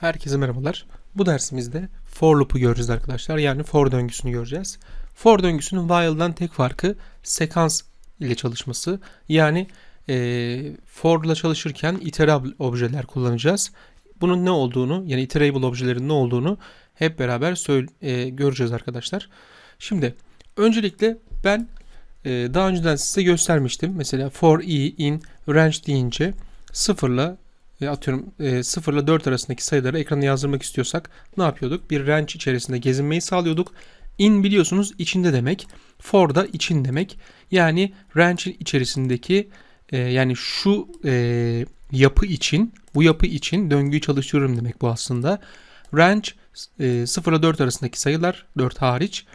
Herkese merhabalar. Bu dersimizde for loop'u göreceğiz arkadaşlar. Yani for döngüsünü göreceğiz. For döngüsünün while'dan tek farkı sekans ile çalışması. Yani eee for ile çalışırken iterable objeler kullanacağız. Bunun ne olduğunu yani iterable objelerin ne olduğunu hep beraber söyle, eee, göreceğiz arkadaşlar. Şimdi öncelikle ben eee, daha önceden size göstermiştim. Mesela for i in range deyince sıfırla e, atıyorum e, 0 ile 4 arasındaki sayıları ekrana yazdırmak istiyorsak ne yapıyorduk? Bir range içerisinde gezinmeyi sağlıyorduk. In biliyorsunuz içinde demek. For da için demek. Yani range'in içerisindeki e, yani şu e, yapı için bu yapı için döngüyü çalışıyorum demek bu aslında. Range e, 0 ile 4 arasındaki sayılar 4 hariç.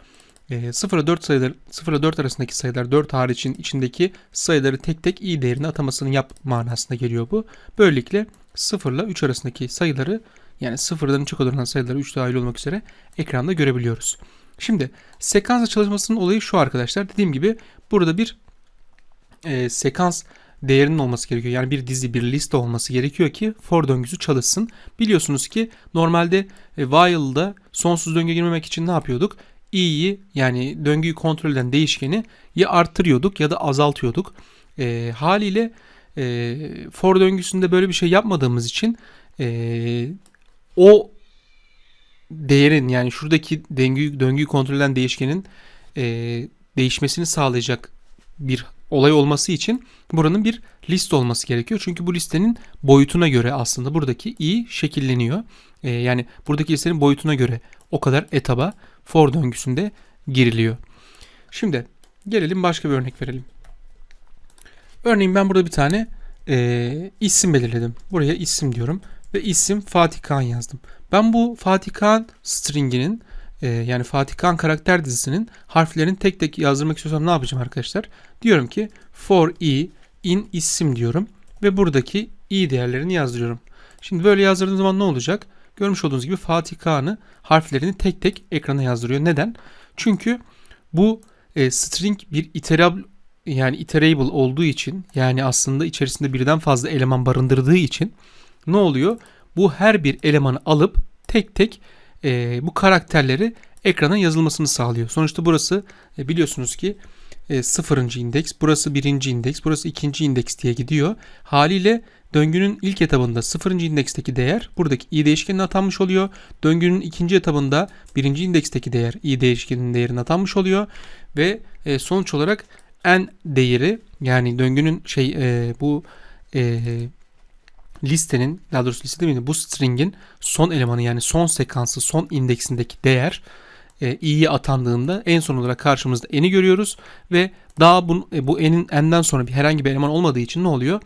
E, 0 ile 4 sayılar 0 ile 4 arasındaki sayılar 4 hariçin içindeki sayıları tek tek i değerine atamasını yap manasına geliyor bu. Böylelikle 0 ile 3 arasındaki sayıları yani 0'dan 3'e kadar olan sayıları 3 dahil olmak üzere ekranda görebiliyoruz. Şimdi sekansla çalışmasının olayı şu arkadaşlar. Dediğim gibi burada bir e, sekans değerinin olması gerekiyor. Yani bir dizi, bir liste olması gerekiyor ki for döngüsü çalışsın. Biliyorsunuz ki normalde e, while'da sonsuz döngüye girmemek için ne yapıyorduk? i'yi yani döngüyü kontrol eden değişkeni ya arttırıyorduk ya da azaltıyorduk. E, haliyle e, for döngüsünde böyle bir şey yapmadığımız için e, o değerin yani şuradaki döngüyü, döngüyü kontrol eden değişkenin e, değişmesini sağlayacak bir olay olması için buranın bir liste olması gerekiyor. Çünkü bu listenin boyutuna göre aslında buradaki i şekilleniyor. E, yani buradaki listenin boyutuna göre o kadar etaba for döngüsünde giriliyor. Şimdi gelelim başka bir örnek verelim. Örneğin ben burada bir tane e, isim belirledim. Buraya isim diyorum ve isim Fatih Kağan yazdım. Ben bu Fatih Kağan stringinin e, yani Fatih Kağan karakter dizisinin harflerini tek tek yazdırmak istiyorsam ne yapacağım arkadaşlar? Diyorum ki for i in isim diyorum ve buradaki i değerlerini yazdırıyorum. Şimdi böyle yazdırdığım zaman ne olacak? Görmüş olduğunuz gibi Fatih Kağan'ı harflerini tek tek ekrana yazdırıyor. Neden? Çünkü bu e, string bir iterable yani iterable olduğu için yani aslında içerisinde birden fazla eleman barındırdığı için ne oluyor? Bu her bir elemanı alıp tek tek e, bu karakterleri ekrana yazılmasını sağlıyor. Sonuçta burası e, biliyorsunuz ki e, sıfırıncı indeks, burası birinci indeks, burası ikinci indeks diye gidiyor. Haliyle döngünün ilk etabında sıfırıncı indeksteki değer buradaki i değişkenine atanmış oluyor. Döngünün ikinci etabında birinci indeksteki değer i değişkeninin değerine atanmış oluyor. Ve e, sonuç olarak n değeri yani döngünün şey e, bu e, listenin daha doğrusu liste değil mi? Bu string'in son elemanı yani son sekansı son indeksindeki değer e, i'ye atandığında en son olarak karşımızda n'i görüyoruz ve daha bu, e, bu n'in n'den sonra bir herhangi bir eleman olmadığı için ne oluyor?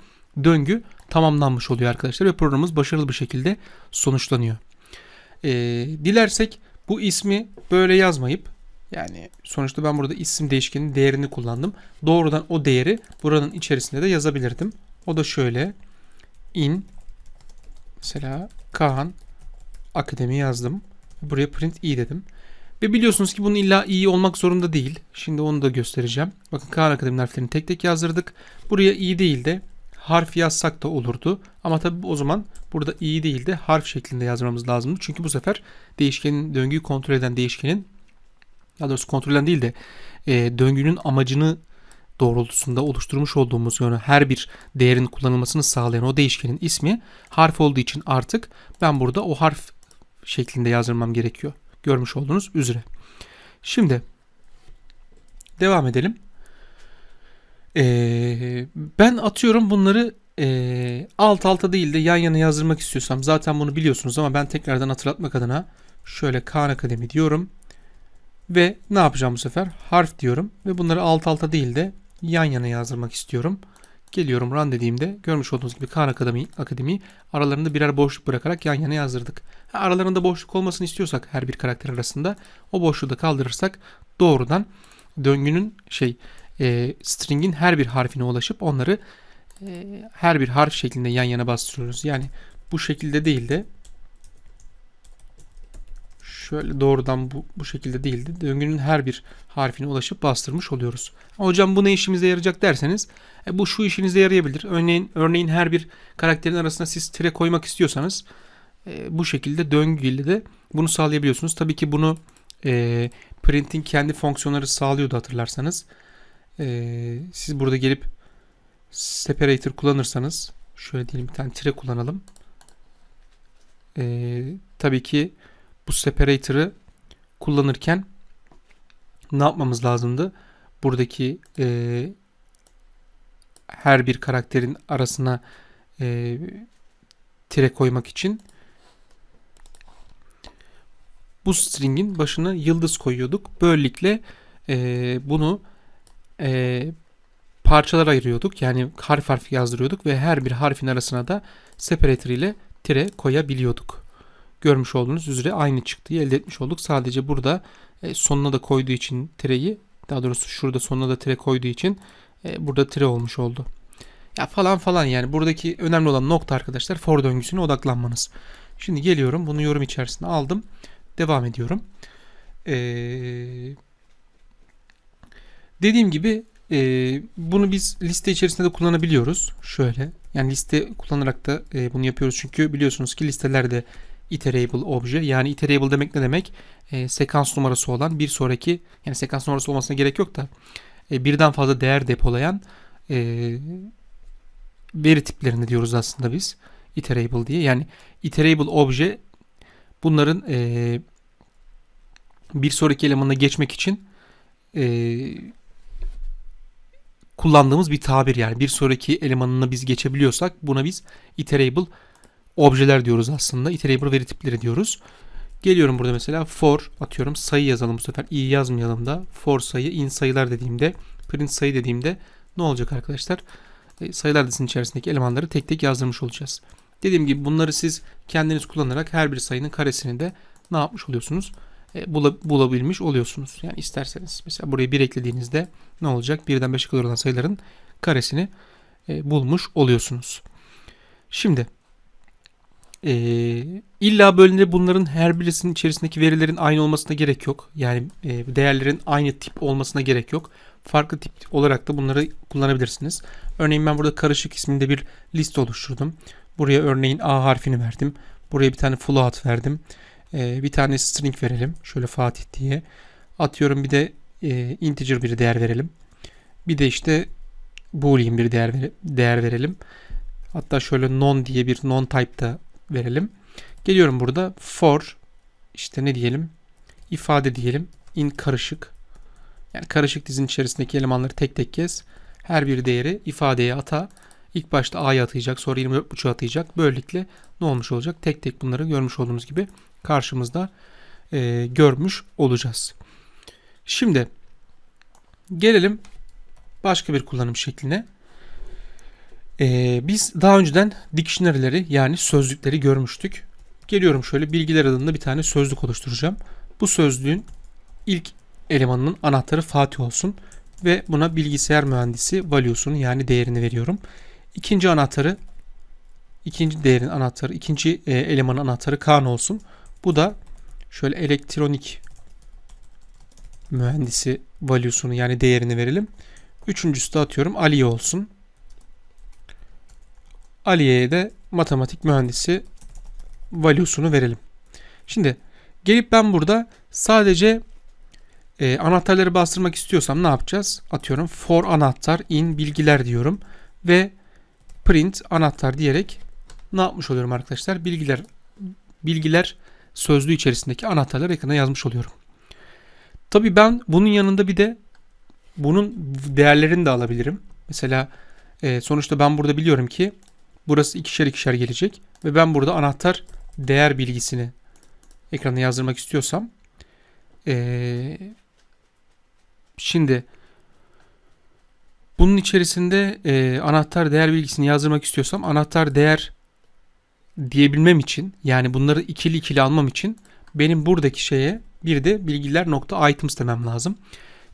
Döngü tamamlanmış oluyor arkadaşlar ve programımız başarılı bir şekilde sonuçlanıyor. E, dilersek bu ismi böyle yazmayıp yani sonuçta ben burada isim değişkenin değerini kullandım. Doğrudan o değeri buranın içerisinde de yazabilirdim. O da şöyle in mesela Kaan Akademi yazdım. Buraya print i dedim. Ve biliyorsunuz ki bunun illa i olmak zorunda değil. Şimdi onu da göstereceğim. Bakın Kaan Akademi harflerini tek tek yazdırdık. Buraya i değil de harf yazsak da olurdu. Ama tabi o zaman burada i değil de harf şeklinde yazmamız lazımdı. Çünkü bu sefer değişkenin döngüyü kontrol eden değişkenin daha doğrusu kontrolden değil de e, döngünün amacını doğrultusunda oluşturmuş olduğumuz yani her bir değerin kullanılmasını sağlayan o değişkenin ismi harf olduğu için artık ben burada o harf şeklinde yazdırmam gerekiyor. Görmüş olduğunuz üzere. Şimdi devam edelim. Ee, ben atıyorum bunları e, alt alta değil de yan yana yazdırmak istiyorsam zaten bunu biliyorsunuz ama ben tekrardan hatırlatmak adına şöyle Kaan Akademi diyorum. Ve ne yapacağım bu sefer? Harf diyorum ve bunları alt alta değil de yan yana yazdırmak istiyorum. Geliyorum run dediğimde görmüş olduğunuz gibi Khan Akademi, Akademi aralarında birer boşluk bırakarak yan yana yazdırdık. Aralarında boşluk olmasını istiyorsak her bir karakter arasında o boşluğu da kaldırırsak doğrudan döngünün şey e, string'in her bir harfine ulaşıp onları e, her bir harf şeklinde yan yana bastırıyoruz. Yani bu şekilde değil de şöyle doğrudan bu, bu şekilde değildi. Döngünün her bir harfine ulaşıp bastırmış oluyoruz. Hocam bu ne işimize yarayacak derseniz e, bu şu işinize yarayabilir. Örneğin, örneğin her bir karakterin arasına siz tire koymak istiyorsanız E, bu şekilde döngü ile de bunu sağlayabiliyorsunuz. Tabii ki bunu e, printing kendi fonksiyonları sağlıyordu hatırlarsanız. E, siz burada gelip separator kullanırsanız şöyle diyelim bir tane tire kullanalım. E, tabii ki bu separator'ı kullanırken ne yapmamız lazımdı? Buradaki e, her bir karakterin arasına e, tire koymak için bu stringin başına yıldız koyuyorduk. Böylelikle e, bunu e, parçalara ayırıyorduk. Yani harf harf yazdırıyorduk ve her bir harfin arasına da separator ile tire koyabiliyorduk. Görmüş olduğunuz üzere aynı çıktıyı elde etmiş olduk. Sadece burada e, sonuna da koyduğu için tireyi daha doğrusu şurada sonuna da tire koyduğu için e, burada tire olmuş oldu. Ya falan falan yani buradaki önemli olan nokta arkadaşlar for döngüsüne odaklanmanız. Şimdi geliyorum bunu yorum içerisine aldım. Devam ediyorum. Ee, dediğim gibi e, bunu biz liste içerisinde de kullanabiliyoruz. Şöyle yani liste kullanarak da e, bunu yapıyoruz. Çünkü biliyorsunuz ki listelerde iterable obje yani iterable demek ne demek? E, sekans numarası olan bir sonraki yani sekans numarası olmasına gerek yok da e, birden fazla değer depolayan e, veri tiplerini diyoruz aslında biz. Iterable diye. Yani iterable obje bunların e, bir sonraki elemanına geçmek için e, kullandığımız bir tabir yani. Bir sonraki elemanına biz geçebiliyorsak buna biz iterable objeler diyoruz aslında. Iterable veri tipleri diyoruz. Geliyorum burada mesela for atıyorum sayı yazalım bu sefer i yazmayalım da for sayı in sayılar dediğimde print sayı dediğimde ne olacak arkadaşlar? E, sayılar dizinin içerisindeki elemanları tek tek yazdırmış olacağız. Dediğim gibi bunları siz kendiniz kullanarak her bir sayının karesini de ne yapmış oluyorsunuz? E, bulabilmiş oluyorsunuz. Yani isterseniz mesela buraya 1 eklediğinizde ne olacak? Birden 5'e kadar olan sayıların karesini e, bulmuş oluyorsunuz. Şimdi e, illa bölümde bunların her birisinin içerisindeki verilerin aynı olmasına gerek yok. Yani e, değerlerin aynı tip olmasına gerek yok. Farklı tip olarak da bunları kullanabilirsiniz. Örneğin ben burada karışık isminde bir liste oluşturdum. Buraya örneğin A harfini verdim. Buraya bir tane float verdim. Ee, bir tane string verelim. Şöyle Fatih diye. Atıyorum bir de e, integer bir değer verelim. Bir de işte boolean bir değer, değer verelim. Hatta şöyle non diye bir non type da verelim. Geliyorum burada for işte ne diyelim ifade diyelim in karışık yani karışık dizinin içerisindeki elemanları tek tek kez her bir değeri ifadeye ata. İlk başta A'ya atayacak sonra 24.5'a atayacak. Böylelikle ne olmuş olacak? Tek tek bunları görmüş olduğumuz gibi karşımızda e, görmüş olacağız. Şimdi gelelim başka bir kullanım şekline. Ee, biz daha önceden dictionary'leri yani sözlükleri görmüştük. Geliyorum şöyle bilgiler adında bir tane sözlük oluşturacağım. Bu sözlüğün ilk elemanının anahtarı Fatih olsun ve buna bilgisayar mühendisi value'sunu yani değerini veriyorum. İkinci anahtarı ikinci değerin anahtarı, ikinci e, elemanın anahtarı Kaan olsun. Bu da şöyle elektronik mühendisi value'sunu yani değerini verelim. Üçüncüsü de atıyorum Ali olsun. Ali'ye de matematik mühendisi value'sunu verelim. Şimdi gelip ben burada sadece e, anahtarları bastırmak istiyorsam ne yapacağız? Atıyorum for anahtar in bilgiler diyorum ve print anahtar diyerek ne yapmış oluyorum arkadaşlar? Bilgiler bilgiler sözlüğü içerisindeki anahtarları ekrana yazmış oluyorum. Tabii ben bunun yanında bir de bunun değerlerini de alabilirim. Mesela e, sonuçta ben burada biliyorum ki burası ikişer ikişer gelecek ve ben burada anahtar değer bilgisini ekrana yazdırmak istiyorsam e, Şimdi bunun içerisinde e, anahtar değer bilgisini yazdırmak istiyorsam anahtar değer diyebilmem için yani bunları ikili ikili almam için benim buradaki şeye bir de bilgiler nokta items demem lazım.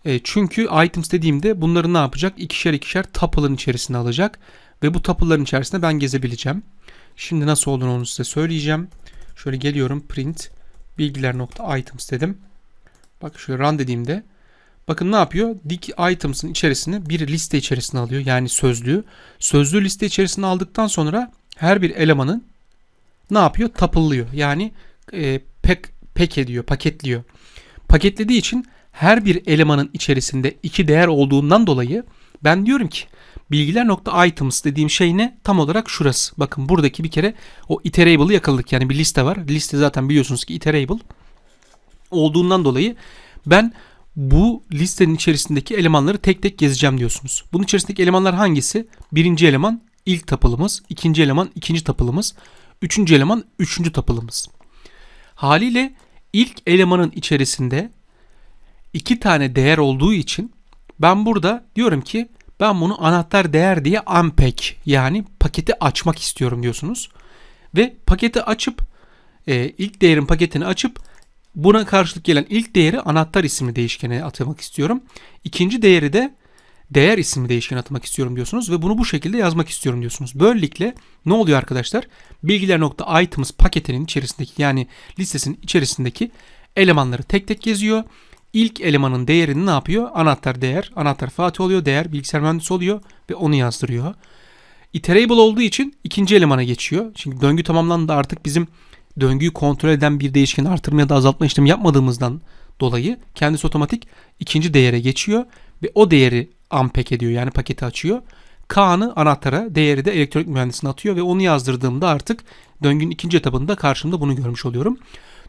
E, çünkü items dediğimde bunları ne yapacak? İkişer ikişer tuple'ın içerisine alacak ve bu tuple'ların içerisinde ben gezebileceğim. Şimdi nasıl olduğunu onu size söyleyeceğim. Şöyle geliyorum print bilgiler nokta items dedim. Bak şöyle run dediğimde Bakın ne yapıyor? Dick items'ın içerisine bir liste içerisine alıyor. Yani sözlüğü. Sözlüğü liste içerisine aldıktan sonra her bir elemanın ne yapıyor? Tapıllıyor. Yani e, pek pek ediyor, paketliyor. Paketlediği için her bir elemanın içerisinde iki değer olduğundan dolayı ben diyorum ki bilgiler.items dediğim şey ne? Tam olarak şurası. Bakın buradaki bir kere o iterable'ı yakaladık. Yani bir liste var. Liste zaten biliyorsunuz ki iterable olduğundan dolayı ben bu listenin içerisindeki elemanları tek tek gezeceğim diyorsunuz. Bunun içerisindeki elemanlar hangisi? Birinci eleman ilk tapılımız, ikinci eleman ikinci tapılımız, üçüncü eleman üçüncü tapılımız. Haliyle ilk elemanın içerisinde iki tane değer olduğu için ben burada diyorum ki ben bunu anahtar değer diye unpack yani paketi açmak istiyorum diyorsunuz. Ve paketi açıp e, ilk değerin paketini açıp buna karşılık gelen ilk değeri anahtar isimli değişkene atamak istiyorum. İkinci değeri de değer isimli değişkene atmak istiyorum diyorsunuz ve bunu bu şekilde yazmak istiyorum diyorsunuz. Böylelikle ne oluyor arkadaşlar? Bilgiler.items paketinin içerisindeki yani listesinin içerisindeki elemanları tek tek geziyor. İlk elemanın değerini ne yapıyor? Anahtar değer, anahtar Fatih oluyor, değer bilgisayar mühendisi oluyor ve onu yazdırıyor. Iterable olduğu için ikinci elemana geçiyor. Çünkü döngü tamamlandı artık bizim döngüyü kontrol eden bir değişkeni artırma ya da azaltma işlemi yapmadığımızdan dolayı kendisi otomatik ikinci değere geçiyor ve o değeri unpack ediyor yani paketi açıyor. K'nı anahtara, değeri de elektronik mühendisine atıyor ve onu yazdırdığımda artık döngünün ikinci etabında karşımda bunu görmüş oluyorum.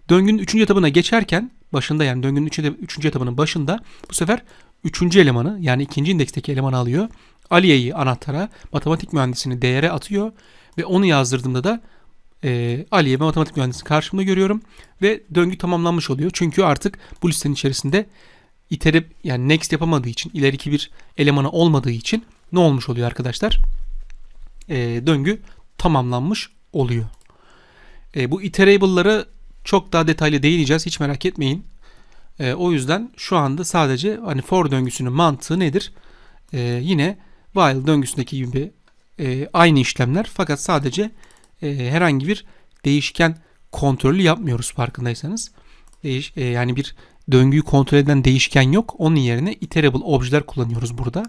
Döngünün üçüncü etabına geçerken başında yani döngünün üçüncü, üçüncü etabının başında bu sefer üçüncü elemanı yani ikinci indeksteki elemanı alıyor. Aliye'yi anahtara, matematik mühendisini değere atıyor ve onu yazdırdığımda da e, Aliye ve matematik mühendisini karşımda görüyorum ve döngü tamamlanmış oluyor. Çünkü artık bu listenin içerisinde iterip yani next yapamadığı için ileriki bir elemanı olmadığı için ne olmuş oluyor arkadaşlar? E, döngü tamamlanmış oluyor. E, bu iterable'lara çok daha detaylı değineceğiz. Hiç merak etmeyin. E, o yüzden şu anda sadece hani for döngüsünün mantığı nedir? E, yine while döngüsündeki gibi e, aynı işlemler fakat sadece e, herhangi bir değişken kontrolü yapmıyoruz farkındaysanız. Değiş, e, yani bir döngüyü kontrol eden değişken yok. Onun yerine iterable objeler kullanıyoruz burada.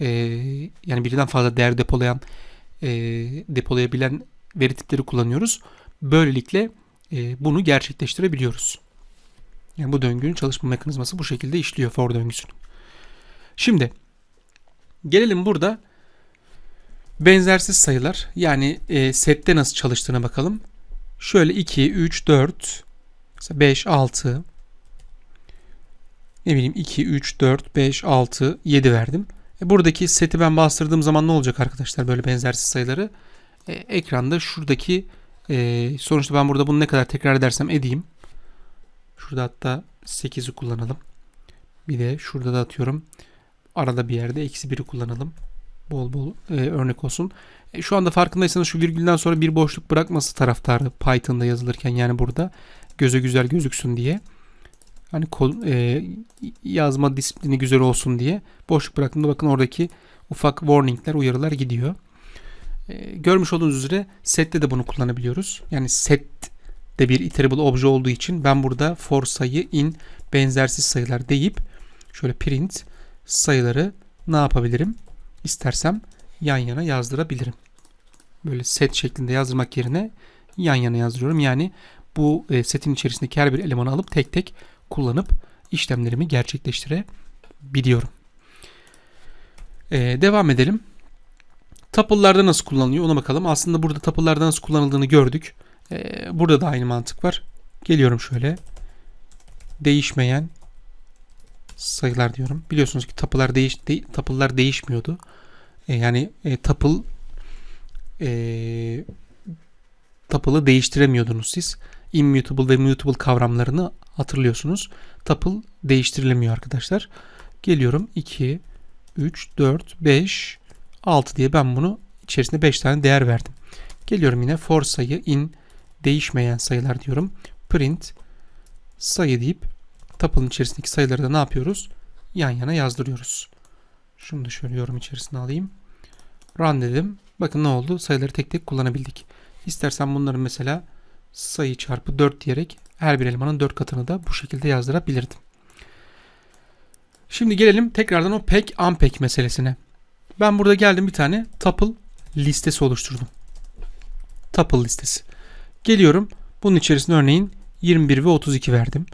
E, yani birden fazla değer depolayan e, depolayabilen veri tipleri kullanıyoruz. Böylelikle bunu gerçekleştirebiliyoruz. Yani bu döngünün çalışma mekanizması bu şekilde işliyor for döngüsünün. Şimdi gelelim burada benzersiz sayılar yani e, sette nasıl çalıştığına bakalım. Şöyle 2, 3, 4, 5, 6 ne bileyim 2, 3, 4, 5, 6, 7 verdim. E, buradaki seti ben bastırdığım zaman ne olacak arkadaşlar böyle benzersiz sayıları? E, ekranda şuradaki e, sonuçta ben burada bunu ne kadar tekrar edersem edeyim. Şurada hatta 8'i kullanalım. Bir de şurada da atıyorum. Arada bir yerde eksi 1'i kullanalım. Bol bol e, örnek olsun. E, şu anda farkındaysanız şu virgülden sonra bir boşluk bırakması taraftarı Python'da yazılırken yani burada göze güzel gözüksün diye. Hani e, yazma disiplini güzel olsun diye boşluk bıraktığımda bakın oradaki ufak warningler, uyarılar gidiyor. E, görmüş olduğunuz üzere sette de bunu kullanabiliyoruz. Yani set de bir iterable obje olduğu için ben burada for sayı in benzersiz sayılar deyip şöyle print sayıları ne yapabilirim? İstersem yan yana yazdırabilirim. Böyle set şeklinde yazdırmak yerine yan yana yazdırıyorum. Yani bu e, setin içerisindeki her bir elemanı alıp tek tek kullanıp işlemlerimi gerçekleştirebiliyorum. Ee, devam edelim. Tuple'larda nasıl kullanılıyor ona bakalım. Aslında burada tuple'larda nasıl kullanıldığını gördük. Ee, burada da aynı mantık var. Geliyorum şöyle. Değişmeyen sayılar diyorum. Biliyorsunuz ki tuple'lar değiş de, tuple'lar değişmiyordu. Ee, yani e, tuple e, tuple'ı değiştiremiyordunuz siz. Immutable ve mutable kavramlarını hatırlıyorsunuz. Tuple değiştirilemiyor arkadaşlar. Geliyorum 2, 3, 4, 5, 6 diye ben bunu içerisinde 5 tane değer verdim. Geliyorum yine for sayı in değişmeyen sayılar diyorum. Print sayı deyip tuple'ın içerisindeki sayıları da ne yapıyoruz? Yan yana yazdırıyoruz. Şunu da şöyle yorum içerisine alayım. Run dedim. Bakın ne oldu? Sayıları tek tek kullanabildik. İstersen bunları mesela sayı çarpı 4 diyerek her bir elemanın 4 katını da bu şekilde yazdırabilirdim. Şimdi gelelim tekrardan o pack unpack meselesine. Ben burada geldim bir tane tuple listesi oluşturdum. Tuple listesi. Geliyorum. Bunun içerisine örneğin 21 ve 32 verdim.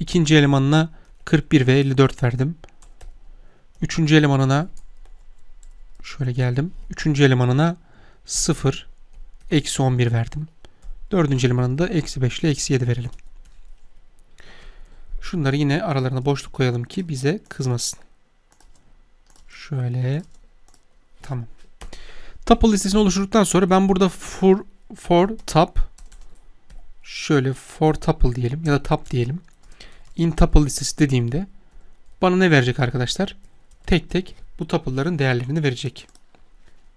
İkinci elemanına 41 ve 54 verdim. Üçüncü elemanına şöyle geldim. Üçüncü elemanına 0 eksi 11 verdim. Dördüncü elemanına da eksi 5 ile eksi 7 verelim. Şunları yine aralarına boşluk koyalım ki bize kızmasın. Şöyle. Tamam. Tuple listesini oluşturduktan sonra ben burada for, for top şöyle for tuple diyelim ya da top diyelim. In tuple listesi dediğimde bana ne verecek arkadaşlar? Tek tek bu tuple'ların değerlerini verecek.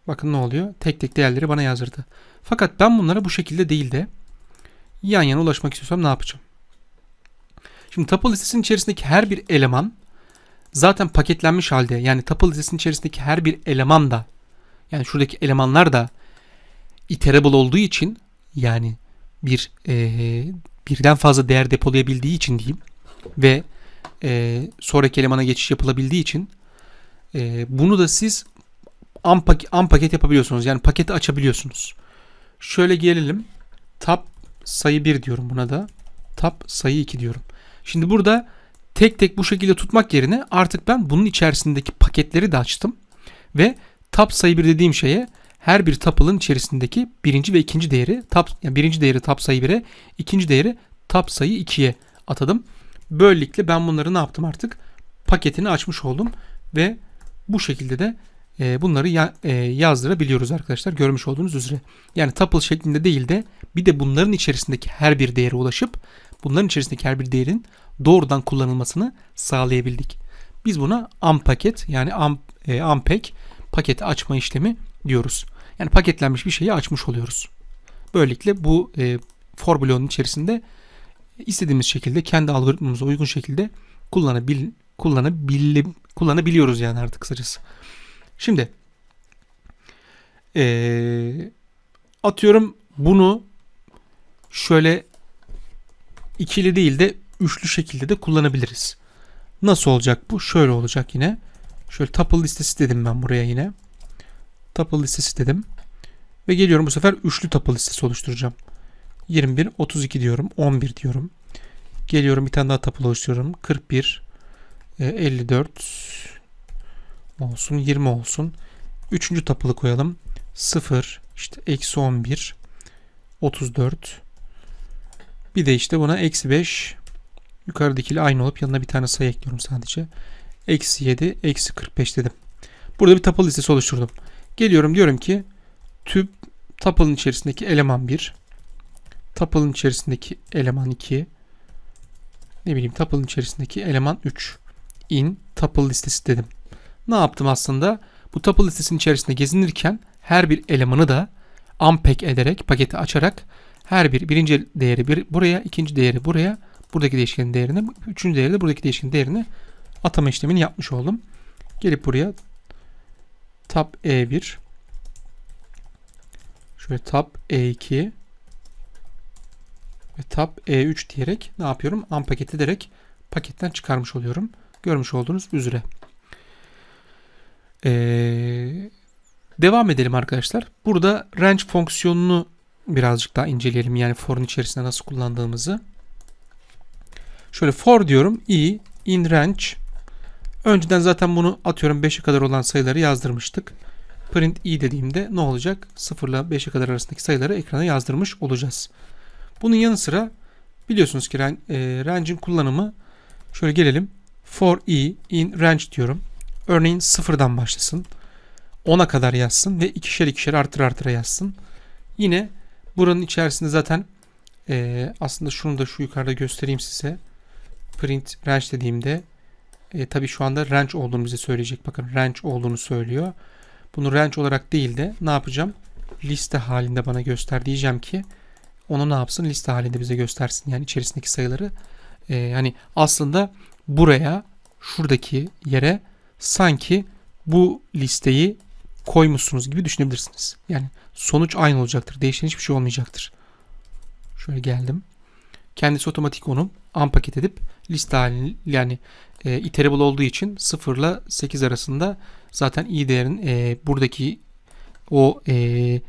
Bakın ne oluyor? Tek tek değerleri bana yazdırdı. Fakat ben bunlara bu şekilde değil de yan yana ulaşmak istiyorsam ne yapacağım? Şimdi tuple listesinin içerisindeki her bir eleman zaten paketlenmiş halde. Yani tuple listesinin içerisindeki her bir eleman da yani şuradaki elemanlar da iterable olduğu için yani bir e, birden fazla değer depolayabildiği için diyeyim ve e, sonraki elemana geçiş yapılabildiği için e, bunu da siz unpack, unpaket yapabiliyorsunuz. Yani paketi açabiliyorsunuz. Şöyle gelelim. Tab sayı 1 diyorum buna da. Tab sayı 2 diyorum. Şimdi burada tek tek bu şekilde tutmak yerine artık ben bunun içerisindeki paketleri de açtım. Ve tab sayı 1 dediğim şeye her bir tuple'ın içerisindeki birinci ve ikinci değeri tab, yani birinci değeri tab sayı 1'e, ikinci değeri tab sayı 2'ye atadım. Böylelikle ben bunları ne yaptım artık? Paketini açmış oldum ve bu şekilde de bunları ya, e, yazdırabiliyoruz arkadaşlar görmüş olduğunuz üzere. Yani tuple şeklinde değil de bir de bunların içerisindeki her bir değere ulaşıp bunların içerisindeki her bir değerin doğrudan kullanılmasını sağlayabildik. Biz buna unpacket yani un, e, unpack paketi açma işlemi diyoruz. Yani paketlenmiş bir şeyi açmış oluyoruz. Böylelikle bu e, for bloğun içerisinde istediğimiz şekilde kendi algoritmamıza uygun şekilde kullanabil, kullanabil, kullanabiliyoruz yani artık kısacası. Şimdi ee, atıyorum bunu şöyle ikili değil de üçlü şekilde de kullanabiliriz. Nasıl olacak bu? Şöyle olacak yine. Şöyle tuple listesi dedim ben buraya yine. Tuple listesi dedim. Ve geliyorum bu sefer üçlü tuple listesi oluşturacağım. 21, 32 diyorum. 11 diyorum. Geliyorum bir tane daha tuple oluşturuyorum. 41, 54 olsun. 20 olsun. Üçüncü tapılı koyalım. 0, işte eksi 11, 34. Bir de işte buna eksi 5. Yukarıdakiyle aynı olup yanına bir tane sayı ekliyorum sadece. Eksi 7, eksi 45 dedim. Burada bir tuple listesi oluşturdum. Geliyorum diyorum ki tüp tuple'ın içerisindeki eleman 1. Tuple'ın içerisindeki eleman 2. Ne bileyim tuple'ın içerisindeki eleman 3. In tuple listesi dedim. Ne yaptım aslında? Bu tuple listesinin içerisinde gezinirken her bir elemanı da unpack ederek, paketi açarak her bir birinci değeri bir buraya, ikinci değeri buraya, buradaki değişkenin değerini, üçüncü değeri de buradaki değişkenin değerini atama işlemini yapmış oldum. Gelip buraya tab E1 şöyle tab E2 ve tab E3 diyerek ne yapıyorum? Unpaket ederek paketten çıkarmış oluyorum. Görmüş olduğunuz üzere. Ee, devam edelim arkadaşlar. Burada range fonksiyonunu birazcık daha inceleyelim. Yani for'un içerisinde nasıl kullandığımızı. Şöyle for diyorum. i in range. Önceden zaten bunu atıyorum 5'e kadar olan sayıları yazdırmıştık. Print i dediğimde ne olacak? 0 ile 5'e kadar arasındaki sayıları ekrana yazdırmış olacağız. Bunun yanı sıra biliyorsunuz ki e, range'in kullanımı şöyle gelelim. For i in range diyorum. Örneğin sıfırdan başlasın. 10'a kadar yazsın ve ikişer ikişer artır artıra yazsın. Yine buranın içerisinde zaten e, aslında şunu da şu yukarıda göstereyim size. Print range dediğimde e, tabi şu anda range olduğunu bize söyleyecek. Bakın range olduğunu söylüyor. Bunu range olarak değil de ne yapacağım? Liste halinde bana göster diyeceğim ki onu ne yapsın? Liste halinde bize göstersin. Yani içerisindeki sayıları. E, hani aslında buraya şuradaki yere sanki bu listeyi koymuşsunuz gibi düşünebilirsiniz. Yani sonuç aynı olacaktır. Değişen hiçbir şey olmayacaktır. Şöyle geldim. Kendisi otomatik onu unpaket edip liste halini yani e, iterable olduğu için 0 ile 8 arasında zaten i değerin e, buradaki o e,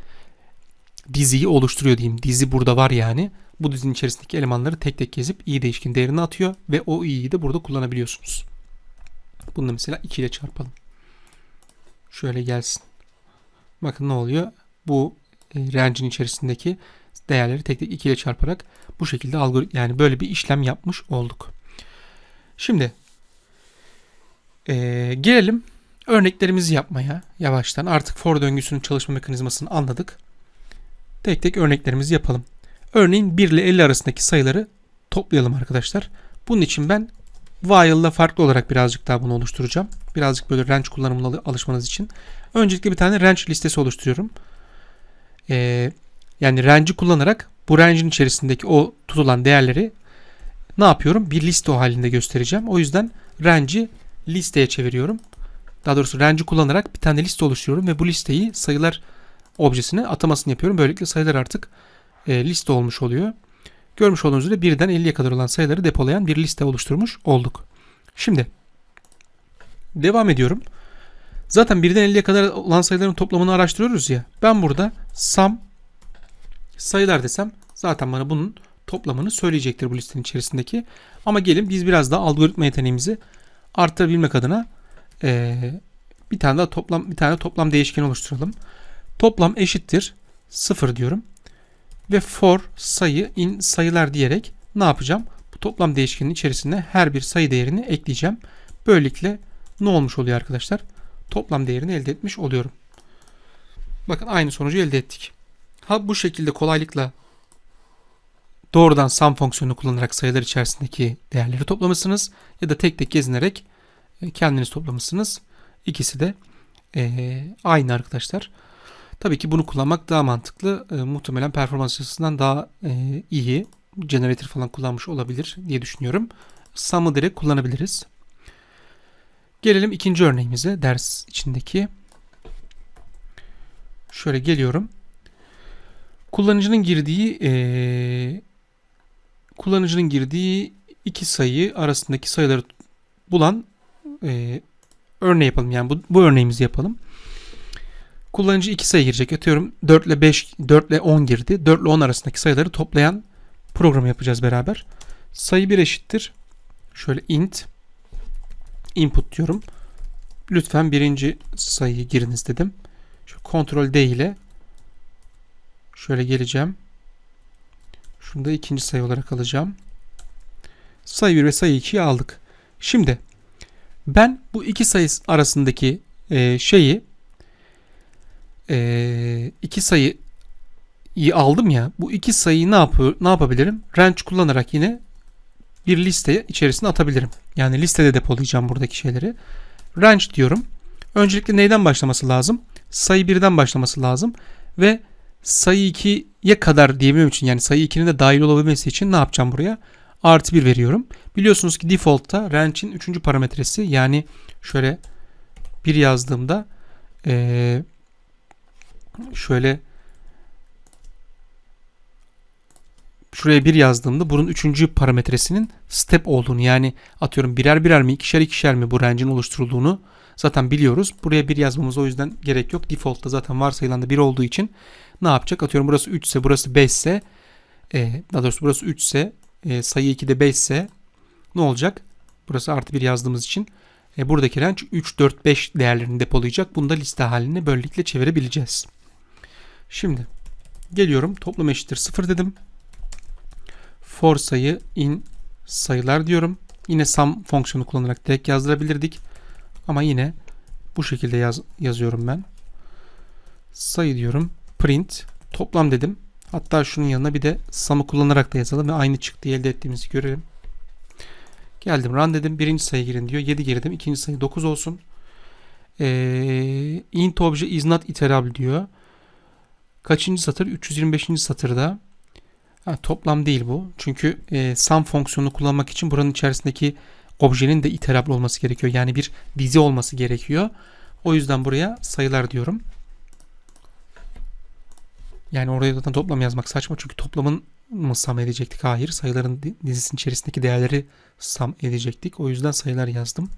diziyi oluşturuyor diyeyim. Dizi burada var yani. Bu dizinin içerisindeki elemanları tek tek gezip i değişken değerini atıyor ve o i'yi de burada kullanabiliyorsunuz. Bunu da mesela 2 ile çarpalım. Şöyle gelsin. Bakın ne oluyor? Bu e, range'in içerisindeki değerleri tek tek 2 ile çarparak bu şekilde algoritm yani böyle bir işlem yapmış olduk. Şimdi e, gelelim örneklerimizi yapmaya yavaştan. Artık for döngüsünün çalışma mekanizmasını anladık. Tek tek örneklerimizi yapalım. Örneğin 1 ile 50 arasındaki sayıları toplayalım arkadaşlar. Bunun için ben while'la farklı olarak birazcık daha bunu oluşturacağım. Birazcık böyle range kullanımına alışmanız için. Öncelikle bir tane range listesi oluşturuyorum. Ee, yani range'i kullanarak bu range'in içerisindeki o tutulan değerleri ne yapıyorum? Bir liste halinde göstereceğim. O yüzden range'i listeye çeviriyorum. Daha doğrusu range'i kullanarak bir tane liste oluşturuyorum ve bu listeyi sayılar objesine atamasını yapıyorum. Böylelikle sayılar artık e, liste olmuş oluyor. Görmüş olduğunuz üzere birden 50'ye kadar olan sayıları depolayan bir liste oluşturmuş olduk. Şimdi devam ediyorum. Zaten birden 50'ye kadar olan sayıların toplamını araştırıyoruz ya. Ben burada sum sayılar desem zaten bana bunun toplamını söyleyecektir bu listenin içerisindeki. Ama gelin biz biraz daha algoritma yeteneğimizi arttırabilmek adına ee, bir tane daha toplam bir tane toplam değişken oluşturalım. Toplam eşittir 0 diyorum. Ve for sayı in sayılar diyerek ne yapacağım? Bu toplam değişkenin içerisine her bir sayı değerini ekleyeceğim. Böylelikle ne olmuş oluyor arkadaşlar? Toplam değerini elde etmiş oluyorum. Bakın aynı sonucu elde ettik. Ha bu şekilde kolaylıkla doğrudan sum fonksiyonunu kullanarak sayılar içerisindeki değerleri toplamışsınız ya da tek tek gezinerek e, kendiniz toplamışsınız. İkisi de e, aynı arkadaşlar. Tabii ki bunu kullanmak daha mantıklı. E, muhtemelen performans açısından daha e, iyi. Generator falan kullanmış olabilir diye düşünüyorum. Sum'ı direkt kullanabiliriz. Gelelim ikinci örneğimize ders içindeki. Şöyle geliyorum. Kullanıcının girdiği e, kullanıcının girdiği iki sayı arasındaki sayıları bulan e, örneği yapalım. Yani bu, bu örneğimizi yapalım. Kullanıcı iki sayı girecek. Atıyorum 4 ile 5, 4 ile 10 girdi. 4 ile 10 arasındaki sayıları toplayan programı yapacağız beraber. Sayı 1 eşittir. Şöyle int input diyorum. Lütfen birinci sayıyı giriniz dedim. Şu kontrol D ile şöyle geleceğim. Şunu da ikinci sayı olarak alacağım. Sayı 1 ve sayı 2'yi aldık. Şimdi ben bu iki sayı arasındaki şeyi e, iki sayıyı aldım ya. Bu iki sayıyı ne yapıyor? Ne yapabilirim? Range kullanarak yine bir liste içerisine atabilirim. Yani listede depolayacağım buradaki şeyleri. Range diyorum. Öncelikle neyden başlaması lazım? Sayı 1'den başlaması lazım. Ve sayı 2'ye kadar diyebilmem için yani sayı 2'nin de dahil olabilmesi için ne yapacağım buraya? Artı 1 veriyorum. Biliyorsunuz ki default'ta range'in 3. parametresi yani şöyle 1 yazdığımda ee, şöyle şuraya bir yazdığımda bunun üçüncü parametresinin step olduğunu yani atıyorum birer birer mi ikişer ikişer mi bu range'in oluşturulduğunu zaten biliyoruz. Buraya bir yazmamız o yüzden gerek yok. Default'ta zaten varsayılan da bir olduğu için ne yapacak? Atıyorum burası 3 ise burası 5 ise e, daha doğrusu burası 3 ise e, sayı 2'de 5 ise ne olacak? Burası artı 1 yazdığımız için e, buradaki range 3, 4, 5 değerlerini depolayacak. Bunu da liste haline böylelikle çevirebileceğiz. Şimdi geliyorum toplam eşittir 0 dedim. For sayı in sayılar diyorum. Yine sum fonksiyonu kullanarak direkt yazdırabilirdik. Ama yine bu şekilde yaz, yazıyorum ben. Sayı diyorum. Print toplam dedim. Hatta şunun yanına bir de sum'ı kullanarak da yazalım ve aynı çıktıyı elde ettiğimizi görelim. Geldim run dedim. Birinci sayı girin diyor. 7 girdim. ikinci sayı 9 olsun. Ee, int obje is not iterable diyor. Kaçıncı satır? 325. satırda. Ha, toplam değil bu. Çünkü e, sum fonksiyonunu kullanmak için buranın içerisindeki objenin de iterable olması gerekiyor. Yani bir dizi olması gerekiyor. O yüzden buraya sayılar diyorum. Yani oraya zaten toplam yazmak saçma. Çünkü toplamın mı sum edecektik? Hayır. Sayıların dizisinin içerisindeki değerleri sum edecektik. O yüzden sayılar yazdım.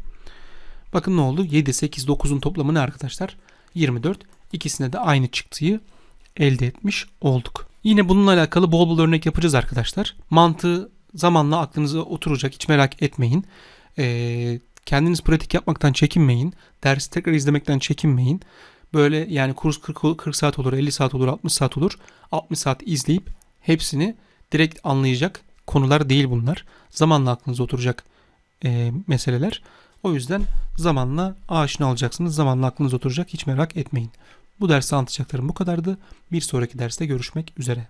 Bakın ne oldu? 7, 8, 9'un toplamı ne arkadaşlar? 24. İkisine de aynı çıktıyı elde etmiş olduk. Yine bununla alakalı bol bol örnek yapacağız arkadaşlar. Mantığı zamanla aklınıza oturacak hiç merak etmeyin. Ee, kendiniz pratik yapmaktan çekinmeyin. Dersi tekrar izlemekten çekinmeyin. Böyle yani kurs 40, 40 saat olur, 50 saat olur, 60 saat olur. 60 saat izleyip hepsini direkt anlayacak konular değil bunlar. Zamanla aklınıza oturacak e, meseleler. O yüzden zamanla aşina olacaksınız. Zamanla aklınız oturacak. Hiç merak etmeyin. Bu dersi anlatacaklarım bu kadardı. Bir sonraki derste görüşmek üzere.